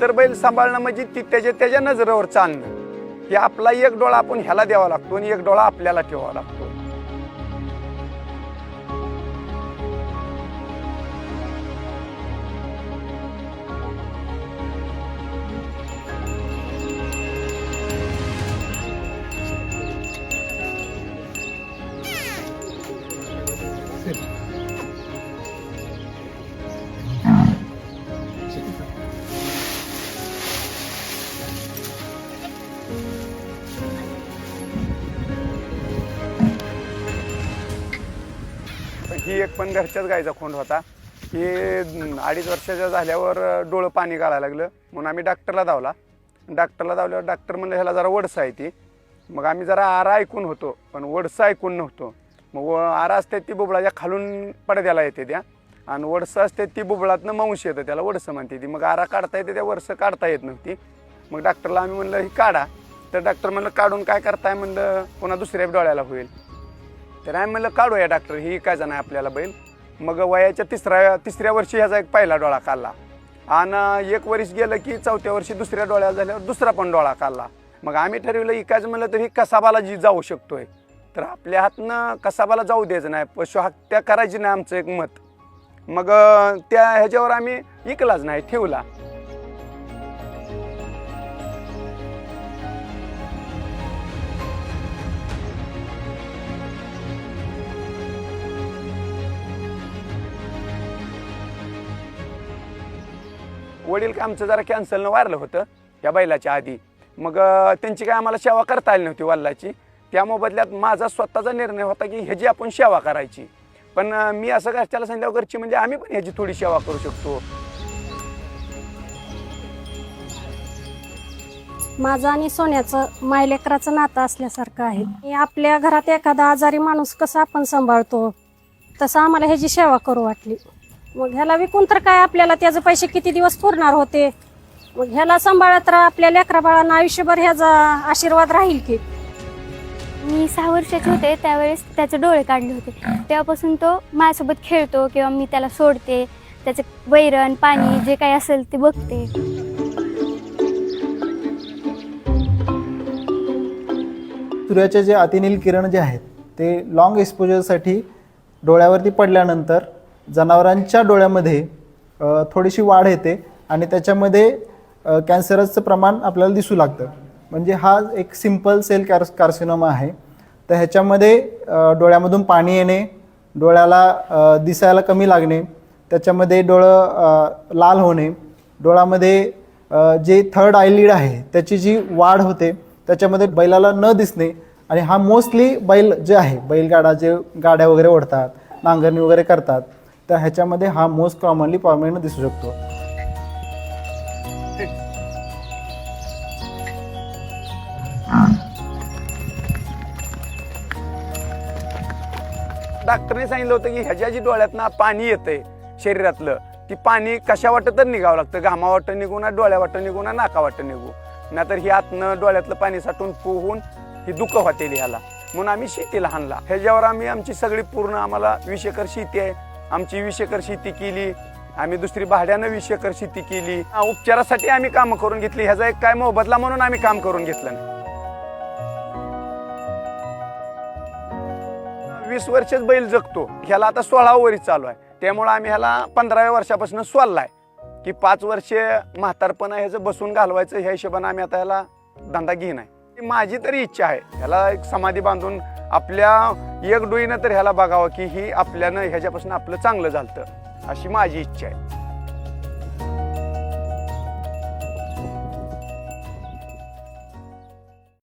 इतर बैल सांभाळणं म्हणजे ती त्याच्या त्याच्या नजरेवर चालणं. हे आपला एक डोळा आपण ह्याला द्यावा लागतो आणि एक डोळा आपल्याला ठेवावा लागतो. ही एक पण घरच्याच गायचा खोंड होता. ही अडीच वर्षाच्या झाल्यावर डोळं पाणी गाळायला लागलं. म्हणून आम्ही डॉक्टरला धावला. डॉक्टरला धावल्यावर डॉक्टर म्हणलं ह्याला जरा वडसं आहे ती. मग आम्ही जरा आरा ऐकून होतो पण वडसं ऐकून नव्हतो. मग व- आरा असते ती बुबळाच्या खालून पडद्याला येते त्या. आणि वडसं असते ती बुबळातनं मांस येतं त्याला वडसं म्हणते ती. मग आरा काढता येते त्या वरसं काढता येत नव्हती. मग डॉक्टरला आम्ही म्हणलं ही काढा. तर डॉक्टर म्हणलं काढून काय करताय? म्हणलं पुन्हा दुसऱ्या डोळ्याला होईल. तर आम्ही म्हणलं काढूया डॉक्टर ही काय नाही आपल्याला बैल? मग वयाच्या तिसऱ्या तिसऱ्या वर्षी ह्याचा एक पहिला डोळा काढला आणि एक वर्ष गेलं की चौथ्या वर्षी दुसऱ्या डोळ्या झाल्यावर दुसरा पण डोळा काढला मग आम्ही ठरवलं इकायचं म्हणलं तर ही कसाबाला जी जाऊ शकतोय. तर आपल्या हातनं कसाबाला जाऊ द्यायचं नाही पशुहत्या करायची नाही आमचं एक मत. मग त्या ह्याच्यावर आम्ही इकलाच नाही ठेवला. वडील काय आमचं जरा कॅन्सलनं वारलं होतं या बैलाच्या आधी. मग त्यांची काय आम्हाला सेवा करता आली नव्हती वल्लाची. त्या मोबदल्यात माझा स्वतःचा निर्णय होता की ह्याची आपण सेवा करायची. पण मी असं घरच्याला सांगितलं घरची म्हणजे आम्ही पण ह्याची थोडी सेवा करू शकतो. माझं आणि सोन्याचं मायलेकराचं नातं असल्यासारखं आहे. आपल्या घरात एखादा आजारी माणूस कसा आपण सांभाळतो? तसं आम्हाला ह्याची सेवा करू वाटली. मग ह्याला विकून तर काय आपल्याला? त्याचे पैसे किती दिवस पुरणार होते? मग ह्याला सांभाळत राहा आपल्या लेकरा बाळांना आयुष्यभर ह्याचा आशीर्वाद राहील की. मी सहा वर्षाचे होते त्यावेळेस त्याचे डोळे काढले होते. तेव्हापासून तो माझ्यासोबत खेळतो किंवा मी त्याला सोडते त्याचे वैरण पाणी जे काही असेल ते बघते. सूर्याचे जे अतिनील किरण जे आहेत ते लॉंग एक्सपोजरसाठी डोळ्यावरती पडल्यानंतर जनावरांच्या डोळ्यामध्ये थोडीशी वाढ येते आणि त्याच्यामध्ये कॅन्सरचं प्रमाण आपल्याला दिसू लागतं. म्हणजे हा एक सिंपल सेल कॅर कार्सिनोमा आहे. तर ह्याच्यामध्ये डोळ्यामधून पाणी येणे डोळ्याला दिसायला कमी लागणे त्याच्यामध्ये डोळं लाल होणे डोळ्यामध्ये जे थर्ड आयलिड आहे त्याची जी वाढ होते त्याच्यामध्ये बैलाला न दिसणे आणि हा मोस्टली बैल जे आहे बैलगाडा जे गाड्या वगैरे ओढतात नांगरणी वगैरे करतात तर ह्याच्यामध्ये हा मोस्ट कॉमनली प्रॉमिनंट दिसू शकतो. डॉक्टरने सांगितलं होतं की ह्याच्या जी डोळ्यातनं पाणी येतंय शरीरातलं ती पाणी कशा वाटत तर निघावं लागतं? घामा वाटतं निघू ना डोळ्या वाटतं निघू ना नाका वाटतं निघू? नाहीतर ही आतनं डोळ्यातलं पाणी साठून पोहून ही दुःख वाटेल ह्याला म्हणून आम्ही शेतीला हाणला. ह्याच्यावर आम्ही आमची सगळी पूर्ण आम्हाला वीस एकर शेती आहे. आमची वीस एकर शेती केली आम्ही दुसरी भाड्यानं वीस एकर शेती केली. उपचारासाठी आम्ही कामं करून घेतली ह्याचा एक काय मोबदला म्हणून आम्ही काम करून घेतलं नाही. वीस वर्षच बैल जगतो ह्याला आता सोळा वरीच चालू आहे. त्यामुळे आम्ही ह्याला पंधराव्या वर्षापासून सोललाय की पाच वर्षे म्हातारपणा ह्याचं बसून घालवायचं ह्या हिशोबाने आम्ही आता ह्याला धंदा घेईन आहे. माझी तरी इच्छा आहे. ह्याला एक समाधी बांधून आपल्या एक डोईनं तर ह्याला बघावं की ही आपल्यानं ह्याच्यापासून आपलं चांगलं झालं अशी माझी इच्छा आहे.